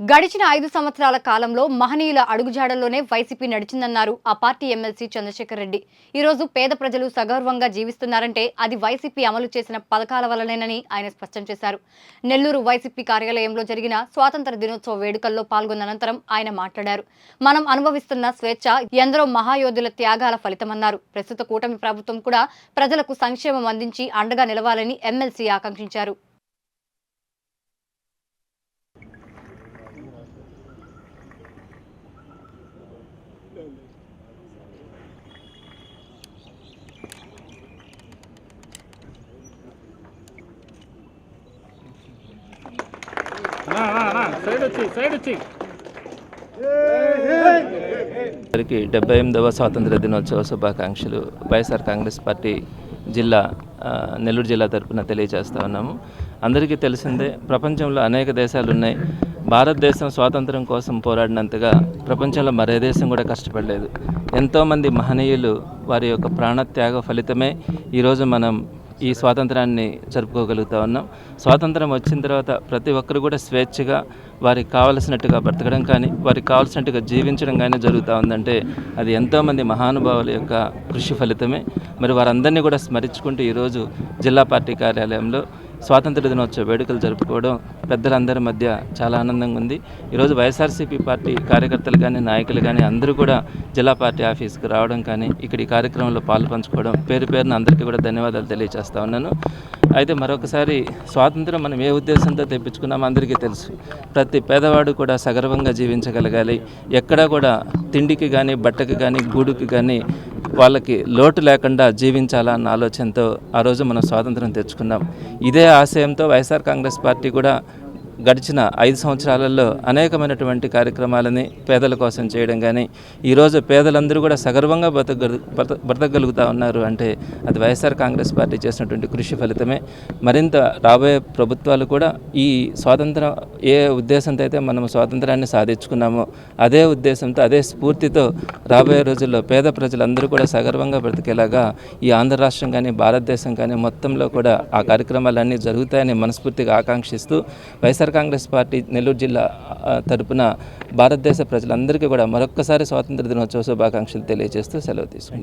గడిచిన ఐదు సంవత్సరాల కాలంలో మహనీయుల అడుగుజాడల్లోనే వైసీపీ నడిచిందన్నారు ఆ పార్టీ ఎమ్మెల్సీ చంద్రశేఖర్ రెడ్డి. ఈరోజు పేద ప్రజలు సగర్వంగా జీవిస్తున్నారంటే అది వైసీపీ అమలు చేసిన పథకాల వల్లనేనని ఆయన స్పష్టం చేశారు. నెల్లూరు వైసీపీ కార్యాలయంలో జరిగిన స్వాతంత్ర దినోత్సవ వేడుకల్లో పాల్గొన్న అనంతరం ఆయన మాట్లాడారు. మనం అనుభవిస్తున్న స్వేచ్ఛ ఎందరో మహాయోధుల త్యాగాల ఫలితమన్నారు. ప్రస్తుత కూటమి ప్రభుత్వం కూడా ప్రజలకు సంక్షేమం అందించి అండగా నిలవాలని ఎమ్మెల్సీ ఆకాంక్షించారు. అందరికీ డెబ్బై ఎనిమిదవ స్వాతంత్ర దినోత్సవ శుభాకాంక్షలు. వైఎస్ఆర్ కాంగ్రెస్ పార్టీ జిల్లా నెల్లూరు జిల్లా తరఫున తెలియజేస్తూ ఉన్నాము. అందరికీ తెలిసిందే ప్రపంచంలో అనేక దేశాలు ఉన్నాయి భారతదేశం స్వాతంత్రం కోసం పోరాడినంతగా ప్రపంచంలో మరే దేశం కూడా కష్టపడలేదు. ఎంతోమంది మహనీయులు వారి యొక్క ప్రాణత్యాగ ఫలితమే ఈరోజు మనం ఈ స్వాతంత్రాన్ని జరుపుకోగలుగుతా ఉన్నాం. స్వాతంత్రం వచ్చిన తర్వాత ప్రతి ఒక్కరు కూడా స్వేచ్ఛగా వారికి కావలసినట్టుగా బ్రతకడం కానీ వారికి కావలసినట్టుగా జీవించడం కానీ జరుగుతూ ఉందంటే అది ఎంతోమంది మహానుభావుల యొక్క కృషి ఫలితమే. మరి వారందరినీ కూడా స్మరించుకుంటూ ఈరోజు జిల్లా పార్టీ కార్యాలయంలో స్వాతంత్ర దినోత్సవ వేడుకలు జరుపుకోవడం పెద్దలందరి మధ్య చాలా ఆనందంగా ఉంది. ఈరోజు వైఎస్ఆర్సీపీ పార్టీ కార్యకర్తలు కానీ నాయకులు కానీ అందరూ కూడా జిల్లా పార్టీ ఆఫీస్కి రావడం కానీ ఇక్కడ ఈ కార్యక్రమంలో పాలు పంచుకోవడం పేరు పేరున అందరికీ కూడా ధన్యవాదాలు తెలియజేస్తా ఉన్నాను. అయితే మరొకసారి స్వాతంత్రం మనం ఏ ఉద్దేశంతో తెప్పించుకున్నామో అందరికీ తెలుసు. ప్రతి పేదవాడు కూడా సగర్వంగా జీవించగలగాలి. ఎక్కడా కూడా తిండికి కానీ బట్టకి కానీ గూడుకి కానీ వాళ్ళకి లోటు లేకుండా జీవించాలన్న ఆలోచనతో ఆ రోజు మనం స్వాతంత్రం తెచ్చుకున్నాం. ఇదే ఆశయంతో వైఎస్ఆర్ కాంగ్రెస్ పార్టీ కూడా గడిచిన ఐదు సంవత్సరాలలో అనేకమైనటువంటి కార్యక్రమాలని పేదల కోసం చేయడం కానీ ఈరోజు పేదలందరూ కూడా సగర్వంగా బ్రతక బ్రతకగలుగుతూ ఉన్నారు అంటే అది వైఎస్ఆర్ కాంగ్రెస్ పార్టీ చేసినటువంటి కృషి ఫలితమే. మరింత రాబోయే ప్రభుత్వాలు కూడా ఈ స్వాతంత్రం ఏ ఉద్దేశంతో అయితే మనం స్వాతంత్రాన్ని సాధించుకున్నామో అదే ఉద్దేశంతో అదే స్ఫూర్తితో రాబోయే రోజుల్లో పేద ప్రజలందరూ కూడా సగర్వంగా బ్రతికేలాగా ఈ ఆంధ్ర రాష్ట్రం కానీ భారతదేశం కానీ మొత్తంలో కూడా ఆ కార్యక్రమాలన్నీ జరుగుతాయని మనస్ఫూర్తిగా ఆకాంక్షిస్తూ వైఎస్ఆర్ కాంగ్రెస్ పార్టీ నెల్లూరు జిల్లా తరపున భారతదేశ ప్రజలందరికీ కూడా మరొక్కసారి స్వాతంత్ర దినోత్సవ శుభాకాంక్షలు తెలియజేస్తూ సెలవు తీసుకుంటాం